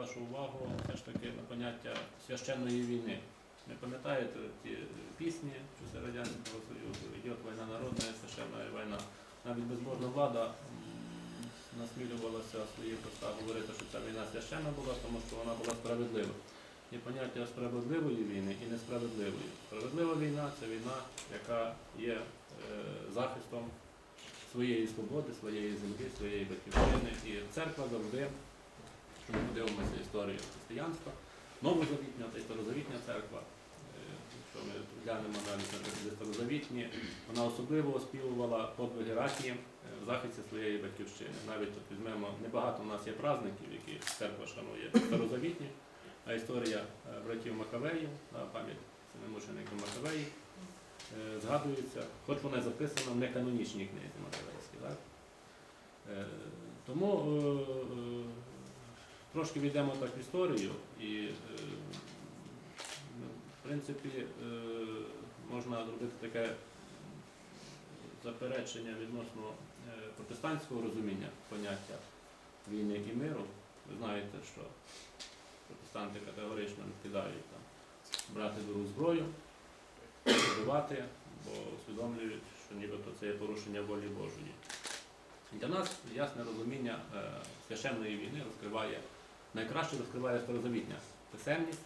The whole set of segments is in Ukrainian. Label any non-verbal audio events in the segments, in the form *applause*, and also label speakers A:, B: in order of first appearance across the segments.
A: вашу увагу все ж таки на поняття священної війни. Ви пам'ятаєте ті пісні часи Радянського Союзу, йде війна народна, священна війна. Навіть безбожна влада насмілювалася в своїх постах говорити, що ця війна священна була, тому що вона була справедлива. Є поняття справедливої війни і несправедливої. Справедлива війна це війна, яка є е, захистом своєї свободи, своєї землі, своєї батьківщини. І церква завжди, ми подивимося історію християнства, новозавітня та старозавітня церква. е, Якщо ми глянемо навіть на старозавітні, вона особливо оспівувала подвиги ратні е, в захисті своєї батьківщини. Навіть тут візьмемо небагато у нас є праздників, які церква шанує старозавітні, а історія е, братів Макавеїв, пам'ять синемучеників Макавеїв, е, згадується, хоч вона записана в неканонічній книзі Макавейській. Тому трошки війдемо так в історію і е, ну, в принципі е, можна зробити таке заперечення відносно е, протестантського розуміння поняття війни і миру. Ви знаєте, що протестанти категорично не кидають там брати до зброю, вбивати, бо усвідомлюють, що нібито це є порушення волі Божої. Для нас ясне розуміння священної війни розкриває, найкраще розкриває старозавітня писемність.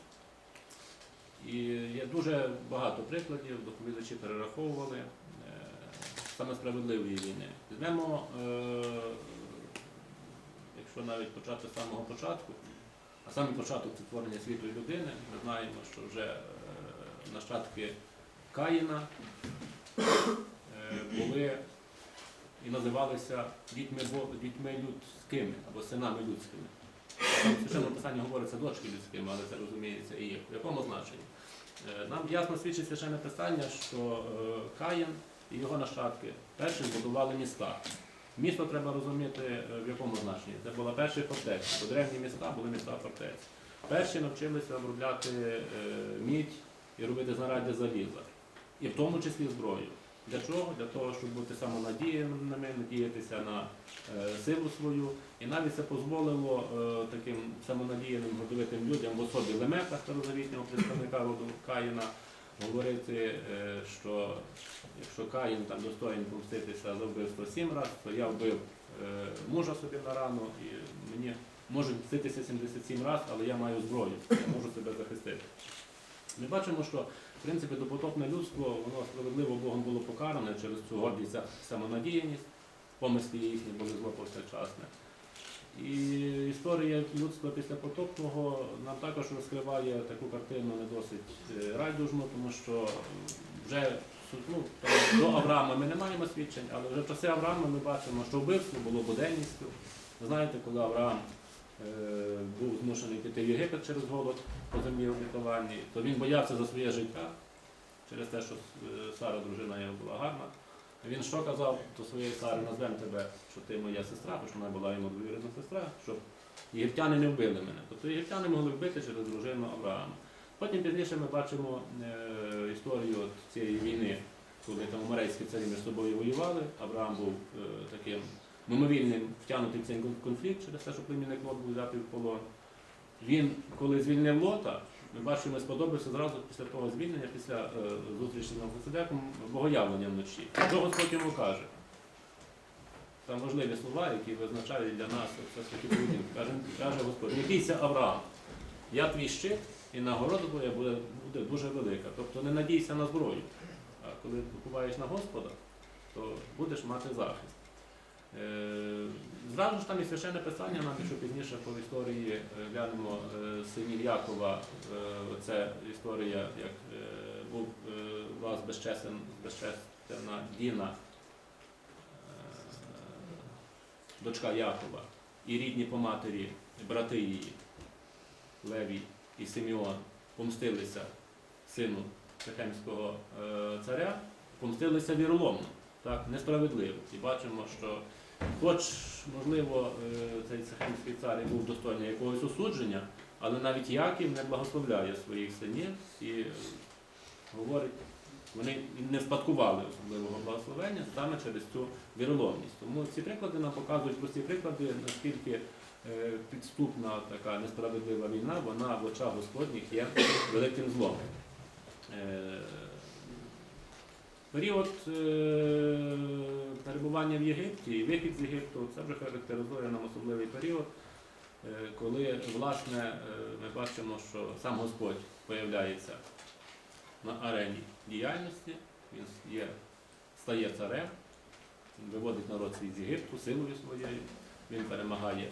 A: І є дуже багато прикладів, доповідачі перераховували е, саме справедливої війни. Візьмемо, е, якщо навіть почати з самого початку, а саме початок це творення світу і людини, ми знаємо, що вже е, нащадки Каїна були і називалися дітьми, дітьми людськими або синами людськими. Там в священному писанні говориться дочки людськими, але це розуміється і в якому значенні. Е, Нам ясно свідчить священне писання, що е, Каїн і його нащадки першим будували міста. Місто треба розуміти е, в якому значенні. Це була перші фортеці, бо древні міста були міста фортеці. Перші навчилися обробляти мідь і робити знаряддя заліза, і в тому числі зброю. Для чого? Для того, щоб бути самонадіяними, надіятися на е, силу свою. І навіть це дозволило е, таким самонадіяним годовитим людям в особі Лемека, старозавітнього представника роду Каїна, говорити, е, що якщо Каїн там достоїн помститися за вбивство сім разів, то я вбив мужа собі на рану, і мені можуть мститися 77 разів, але я маю зброю, я можу себе захистити. Ми бачимо, що в принципі допотопне людство, воно справедливо Богом було покаране через цю гордість самонадіяність, помисли їхні були зло повсякчасне. І історія людства після потопного нам також розкриває таку картину не досить е, райдужну, тому що вже ну, до Авраама ми не маємо свідчень, але вже в часи Авраама ми бачимо, що вбивство було буденністю. Знаєте, коли Авраам був змушений піти в Єгипет через голод по землі обітованій, то він боявся за своє життя через те, що е, Сара, дружина його була гарна. Він що казав до своєї Сари, назвемо тебе, що ти моя сестра, тому що вона була йому двоюрідна сестра, щоб єгиптяни не вбили мене. Тобто єгиптяни могли вбити через дружину Авраама. Потім пізніше ми бачимо е, історію цієї війни, коли там умерейські царі між собою воювали. Авраам був е, таким мимовільним втягнутий в цей конфлікт через те, що племінник Лот був взятий в полон. Він, коли звільнив Лота, ми бачимо, сподобався зразу після того звільнення, після е, зустрічі з Мелхиседеком, богоявлення вночі. Що Господь йому каже? Там важливі слова, які визначають для нас все ж таки поведінку. Каже, каже Господь, не бійся Авраам, я твій щит, і нагорода твоя буде, буде дуже велика. Тобто не надійся на зброю. А коли покуваєш на Господа, то будеш мати захист. Е, Зразу ж там і священне писання, нам якщо пізніше по історії е, глянемо е, синів Якова, це історія, як був вас безчесен, безчесна Діна, дочка Якова, і рідні по матері, брати її, Левій і Симеон, помстилися сину Сихемського е, царя, помстилися віроломно, так, несправедливо. І бачимо, що Хоч, можливо, е, цей Сихемський цар і був достойний якогось осудження, але навіть Яків не благословляє своїх синів і е, говорить, вони не спадкували особливого благословення саме через цю віроломність. Тому ці приклади нам показують прості приклади, наскільки е, підступна така несправедлива війна, вона в очах Господніх є великим злом. Період е, перебування в Єгипті і вихід з Єгипту це вже характеризує нам особливий період, е, коли власне е, ми бачимо, що сам Господь появляється на арені діяльності, він є, стає царем, він виводить народ свій з Єгипту силою своєю, він перемагає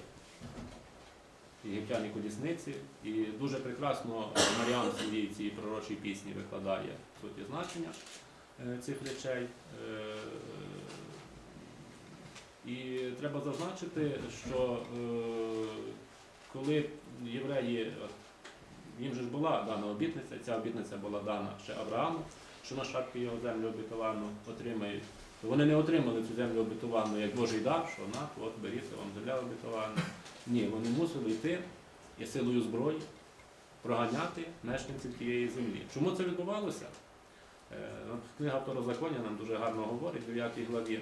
A: єгиптяні колісниці. І дуже прекрасно Маріам в своїй цій пророчій пісні викладає суті значення цих речей. Е, І треба зазначити, що е, коли євреї, їм же ж була дана обітниця, ця обітниця була дана ще Аврааму, що нащадки його землю обітовану отримають. Вони не отримали цю землю обітовану як Божий дар, що на, от беріться вам земля обітована. Ні, вони мусили йти і силою зброї проганяти мешканців тієї землі. Чому це відбувалося? Е, Книга Второзаконня нам дуже гарно говорить в 9 главі.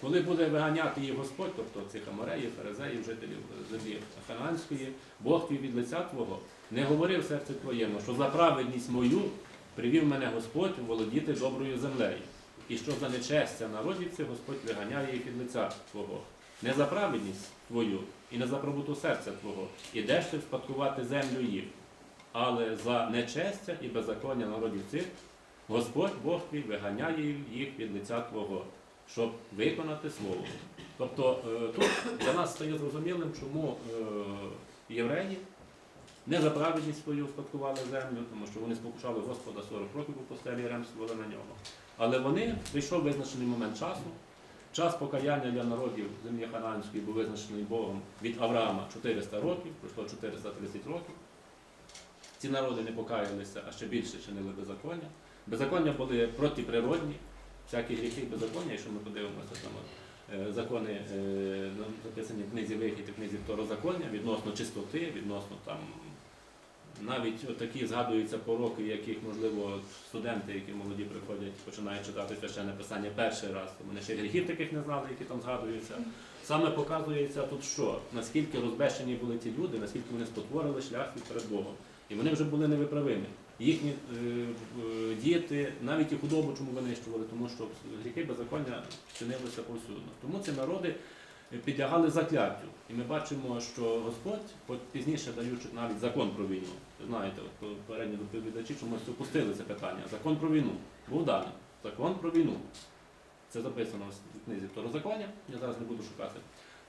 A: Коли буде виганяти їх Господь, тобто цих амореїв, фаризеїв, жителів землі Ханаанської, Бог твій від лиця Твого, не говорив в серці твоєму, що за праведність мою привів мене Господь володіти доброю землею. І що за нечестя народів цих Господь виганяє їх від лиця Твого. Не за праведність твою і не за пробуту серця Твого, ідеш ти спадкувати землю їх, але за нечестя і беззаконня народів цих Господь Бог твій виганяє їх від лиця Твого, щоб виконати слово. Тобто е, тут для нас стає зрозумілим, чому е, євреї не за праведність свою спадкували землю, тому що вони спокушали Господа 40 років у постелі і ремствували на нього. Але вони прийшов визначений момент часу. Час покаяння для народів землі Ханаанської був визначений Богом від Авраама 400 років, пройшло 430 років. Ці народи не покаялися, а ще більше чинили беззаконня. Беззаконня були протиприродні, всякі гріхи беззаконня, якщо ми подивимося там, е, закони е, записані в книзі Вихід і книзі Второзаконня відносно чистоти, відносно там навіть такі згадуються пороки, яких, можливо, студенти, які молоді приходять, починають читати священне писання перший раз, вони ще гріхів таких не знали, які там згадуються. Саме показується тут що? Наскільки розбещені були ті люди, наскільки вони спотворили шлях від перед Богом. І вони вже були невиправимі. Їхні е, е, діти, навіть і худобу чому винищували, тому що гріхи беззаконня чинилися повсюдно. Тому ці народи підлягали закляттю. І ми бачимо, що Господь, пізніше даючи навіть закон про війну, знаєте, попередні доповідачі чомусь опустили це питання. Закон про війну був даний. Закон про війну. Це записано в книзі Второзаконня, я зараз не буду шукати,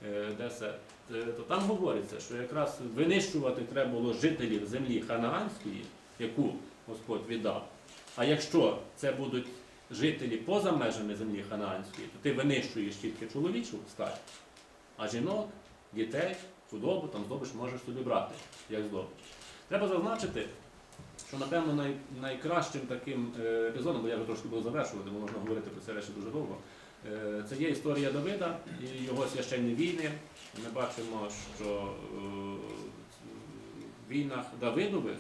A: е, де це. Е, То там говориться, що якраз винищувати треба було жителів землі Ханаанської, яку Господь віддав. А якщо це будуть жителі поза межами землі Ханаанської, то ти винищуєш тільки чоловічу стать, а жінок, дітей, худобу, там здобич можеш собі брати, як здобич. Треба зазначити, що напевно най, найкращим таким е, епізодом, бо я вже трошки буду завершувати, бо можна говорити про це речі дуже довго. Е, Це є історія Давида і його священні війни. Ми бачимо, що е, в війнах Давидових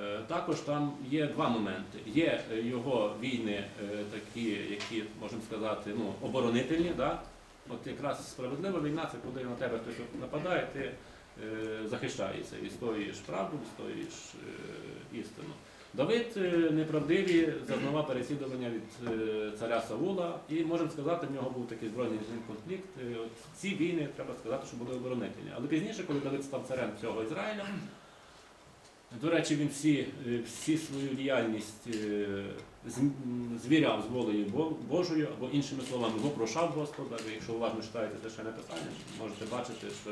A: е, також там є два моменти. Є його війни такі, які, можемо сказати, ну, оборонительні. Да? От якраз справедлива війна це коли на тебе хтось нападає, ти захищаєшся, відстоюєш правду, відстоюєш е, істину. Давид е, неправдиві зазнавав переслідування від е, царя Саула, і можемо сказати, в нього був такий збройний конфлікт. Е, ці війни треба сказати, що були оборонительні. Але пізніше, коли Давид став царем цього Ізраїля, до речі, він всі, всі свою діяльність звіряв з волею Божою, або іншими словами, вопрошав Господа. Якщо уважно читаєте священне писання, можете бачити, що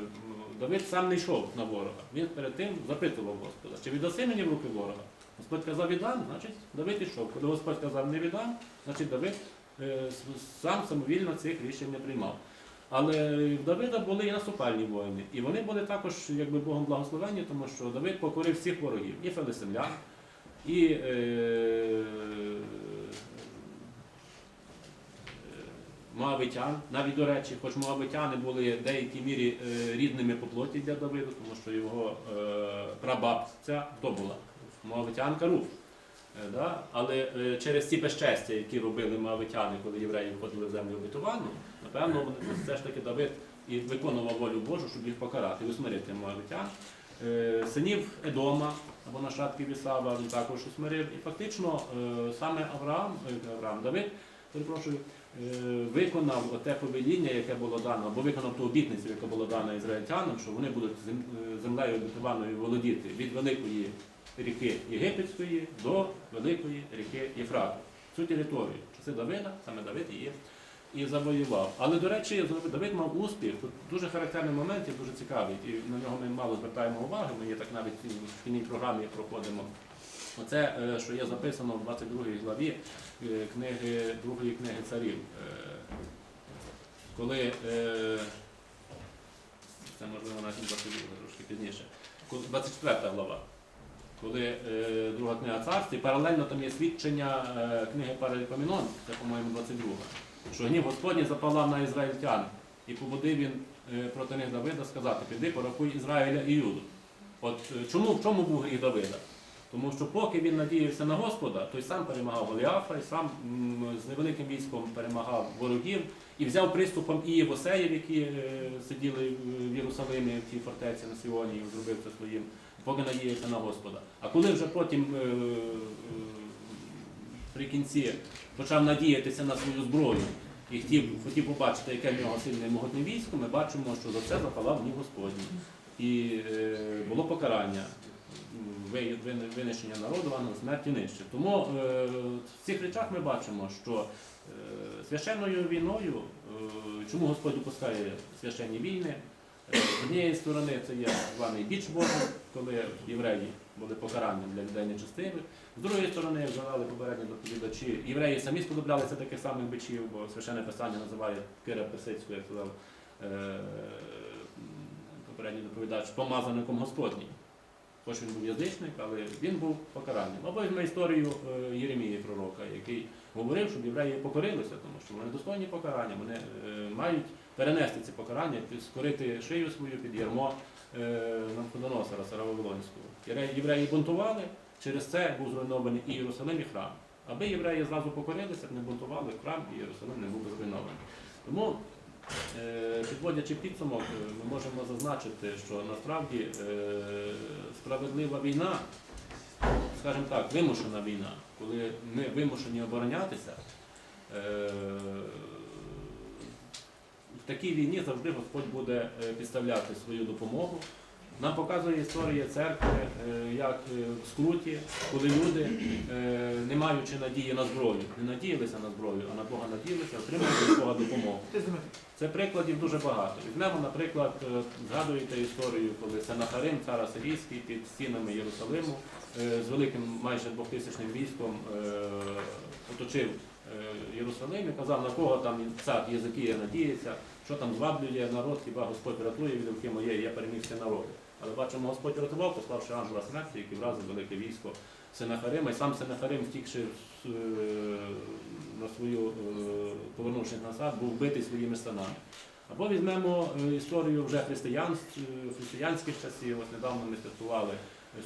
A: Давид сам не йшов на ворога. Він перед тим запитував Господа, чи віддаси мені в руки ворога? Господь казав віддам, значить Давид йшов. Коли Господь казав не віддам, значить Давид е, сам самовільно цих рішень не приймав. Але в Давида були і наступальні воїни. І вони були також якби Богом благословені, тому що Давид покорив всіх ворогів, і филистимлян, і е, е, Моавитян, навіть до речі, хоч Моавитяни були в деякій мірі е, рідними по плоті для Давида, тому що його е, прабабця хто була? Моавитянка Руф. Е, Да? Але е, через ці безчестя, які робили моавитяни, коли євреї входили в землю обетовану, напевно, все ж таки Давид і виконував волю Божу, щоб їх покарати і усмирити моавитян. Е, Синів Едома або нащадків Ісава він також усмирив. І фактично саме Авраам, Авраам Давид, перепрошую, виконав те повеління, яке було дано, або виконав ту обітницю, яка була дана ізраїльтянам, що вони будуть е, землею обетованою володіти від великої ріки Єгипетської до великої ріки Єфрату. Цю територію, часи Давида, саме Давид її і завоював. Але, до речі, Давид мав успіх. Тут дуже характерний момент і дуже цікавий, і на нього ми мало звертаємо уваги. Ми є так навіть в шкільній програмі проходимо. Оце, е, що є записано в 22 главі е, книги, другої книги царів. Е, Коли це можливо навіть 22 трошки пізніше. 24 глава. Коли друга книга царств, і паралельно там є свідчення книги Параліпомінон, це, по-моєму, 22 що гнів Господній запалав на ізраїльтян, і побудив він проти них Давида сказати, піди порахуй Ізраїля і Юду. От чому, в чому був гріх Давида? Тому що поки він надіявся на Господа, той сам перемагав Голіафа і сам з невеликим військом перемагав ворогів і взяв приступом і Євосеїв, які е, сиділи в Єрусалимі в тій фортеці на Сіоні, і зробив це своїм, поки надіявся на Господа. А коли вже потім е, е, при кінці почав надіятися на свою зброю і хотів, хотів побачити, яке в нього сильне і могутнє військо, ми бачимо, що за це запалав гнів Господній. І було покарання, винищення народу, а на смерті нижче. Тому е, в цих речах ми бачимо, що е, священною війною, е, чому Господь допускає священні війни, З однієї сторони це є званий біч Божий, коли євреї були покаранням для людей нечестивих. З другої сторони, як згадали попередні доповідачі, євреї самі сподоблялися таких самих бичів, бо священне писання називає Кира Писицьку, як сказав попередній доповідач, помазаником Господнім. Хоч він був язичник, але він був покаранням. Або візьме історію е, Єремії пророка, який говорив, щоб євреї покорилися, тому що вони достойні покарання, вони е, мають перенести ці покарання, скорити шию свою під ярмо е, Навходоносора, цара Вавилонського. Євреї- бунтували, через це був зруйнований і Єрусалим, і храм. Аби євреї зразу покорилися, не бунтували храм, і Єрусалим не був зруйнований. Тому, підводячи підсумок, е, ми можемо зазначити, що насправді е, справедлива війна, скажімо так, вимушена війна, коли ми вимушені оборонятися. е, в такій війні завжди Господь буде е, підставляти свою допомогу. Нам показує історія церкви, е, як е, в скруті, коли люди, е, не маючи надії на зброю, не надіялися на зброю, а на Бога надіялися, отримали від Бога допомогу. Це прикладів дуже багато. Візьмемо, наприклад, е, згадуєте історію, коли Сенахарим, цар Асирійський, під стінами Єрусалиму е, з великим майже двохтисячним військом е, оточив е, Єрусалим і казав, на кого там цар Єзикія надіється, що там зваблює народ, хіба Господь врятує від руки моєї, я переміг всі народи. Але бачимо, Господь врятував, пославши ангела смерті, який вразив велике військо Сенахарима, і сам Сенахарим, втікши е, на свою, е, повернувшись назад, був вбитий своїми станами. Або візьмемо е, історію вже християнств, е, християнських часів. Ось недавно ми святкували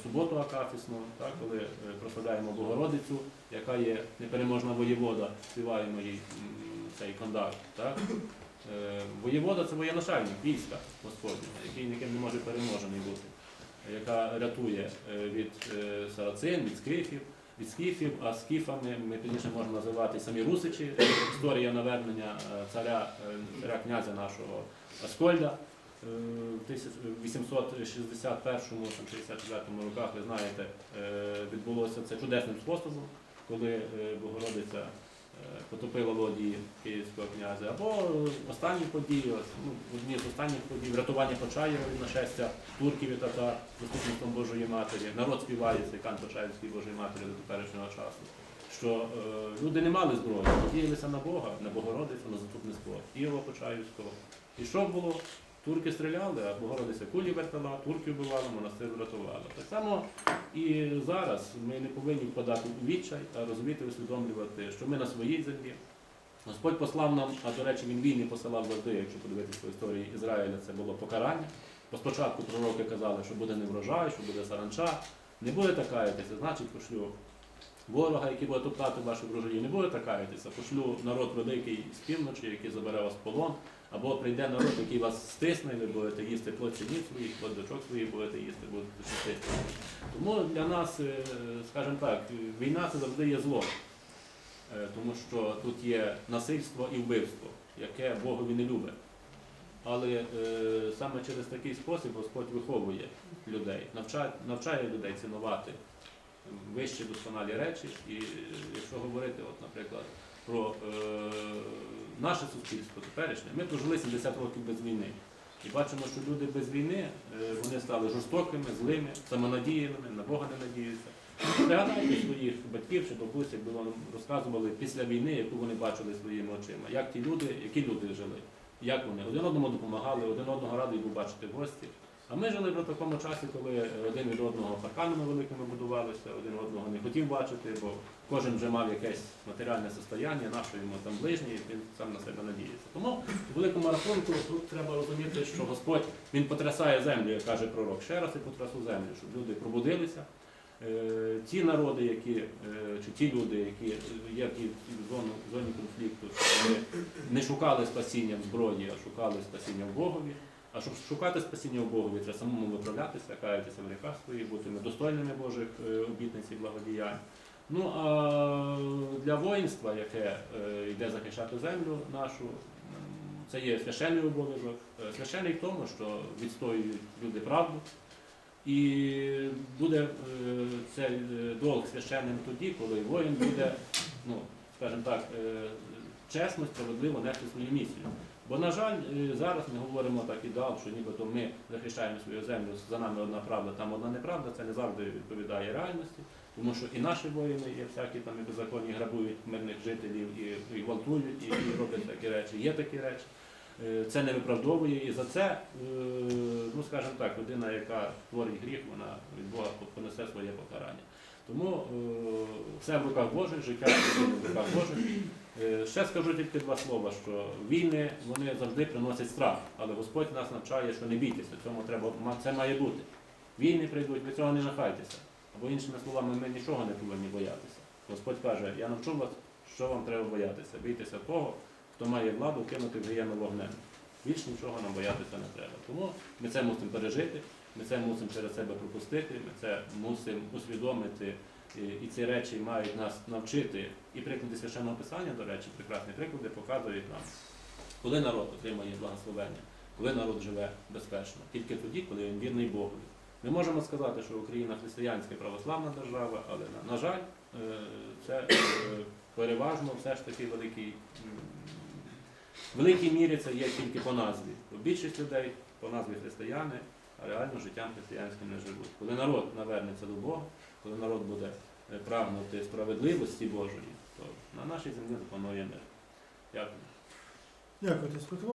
A: суботу Акафісну, так, коли прославляємо Богородицю, яка є непереможна воєвода, співаємо їй цей кондак. Так? Е, Воєвода це воєначальник війська Господнього, який ніким не може переможений бути, яка рятує е, від е, сарацин, від скифів, від скіфів, а скіфами ми пізніше можемо називати самі русичі. Історія навернення царя, царя князя нашого Аскольда в 1861-64 роках, ви знаєте, відбулося це чудесним способом, коли Богородиця потопила лодії київського князя. Або останні події, ну, одні з останніх подій, врятування Почаєва від нашестя турків і татар заступництвом Божої Матері. Народ співає цей кан Почаївської Божої Матері до теперішнього часу. Що е, люди не мали зброї, надіялися на Бога, на Богородицю, на заступництво Києва Почаївського. І що було? Турки стріляли, а Богородиця кулі вертала, турків вбивала, монастир врятувала. Так само і зараз ми не повинні впадати у відчай, а розуміти, усвідомлювати, що ми на своїй землі. Господь послав нам, а до речі, він війни посилав завжди, якщо подивитися по історії Ізраїля, це було покарання. Бо спочатку пророки казали, що буде неврожай, що буде саранча. Не будете каятися, значить пошлю ворога, який буде топтати вашу врожаї, не будете каятися. Пошлю народ великий з півночі, який забере вас в полон, або прийде народ, який вас стисне, ви будете їсти плоть синів своїх, плоть дочок своїх будете їсти, будете стисні. Тому для нас, е, скажімо так, війна це завжди є зло. Е, Тому що тут є насильство і вбивство, яке Богові не любить. Але е, саме через такий спосіб Господь виховує людей, навчає, навчає людей цінувати вищі досконалі речі. І якщо говорити, от, наприклад, про е, наше суспільство теперішнє, ми прожили 70 років без війни. І бачимо, що люди без війни е, вони стали жорстокими, злими, самонадіяними, на Бога не надіються. Пригадайте своїх батьків чи бабусь, якби вам розказували після війни, яку вони бачили своїми очима, як ті люди, які люди жили, як вони один одному допомагали, один одного радий був бачити в гості. А ми жили в такому часі, коли один від одного парканами великими будувалися, один одного не хотів бачити, бо кожен вже мав якесь матеріальне состояння, наше йому там ближній, він сам на себе надіється. Тому в великому рахунку тут треба розуміти, що Господь він потрясає землю, як каже пророк. Ще раз і потрясу землю, щоб люди пробудилися. Е, Ті народи, які, е, чи ті люди, які є в тій зоні, зоні конфлікту, не шукали спасіння в зброї, а шукали спасіння в Богові. А щоб шукати спасіння в Богові, треба самому виправлятися, каятися в гріхах своїх, бути достойними Божих е, обітниць і благодіянь. Ну а для воїнства, яке е, йде захищати землю нашу, це є священний обов'язок. Е, Священний в тому, що відстоюють люди правду. І буде цей долг священним тоді, коли воїн буде, ну, скажімо так, чесно, справедливо нести свою місію. Бо, на жаль, е, зараз ми говоримо так ідеал, що нібито ми захищаємо свою землю, за нами одна правда, там одна неправда, це не завжди відповідає реальності, тому що і наші воїни є всякі там і беззаконні грабують мирних жителів, і, і гвалтують, і, і роблять такі речі. Є такі речі. Е, Це не виправдовує і за це, е, ну скажімо так, людина, яка творить гріх, вона від Бога понесе своє покарання. Тому е, все в руках Божих, життя в руках Божих. *coughs* Е, Ще скажу тільки два слова, що війни вони завжди приносять страх, але Господь нас навчає, що не бійтеся, цьому треба це має бути. Війни прийдуть, ви цього не нахайтеся. Або іншими словами, ми нічого не повинні боятися. Господь каже, я навчу вас, що вам треба боятися. Бійтеся того, хто має владу кинути в гієну вогнем. Більш нічого нам боятися не треба. Тому ми це мусимо пережити, ми це мусимо через себе пропустити, ми це мусимо усвідомити. І- ці речі мають нас навчити. І приклади священного писання, до речі, прекрасні приклади показують нам, коли народ отримає благословення, коли народ живе безпечно, тільки тоді, коли він вірний Богові. Ми можемо сказати, що Україна християнська православна держава, але на, жаль, е, це е, переважно все ж таки великий, в великій мірі це є тільки по назві. Більшість людей по назві християни, а реально життям християнським не живуть. Коли народ навернеться до Бога, коли народ буде е, прагнути справедливості Божої, то на нашій землі запанує мир. Дякую.
B: Дякую,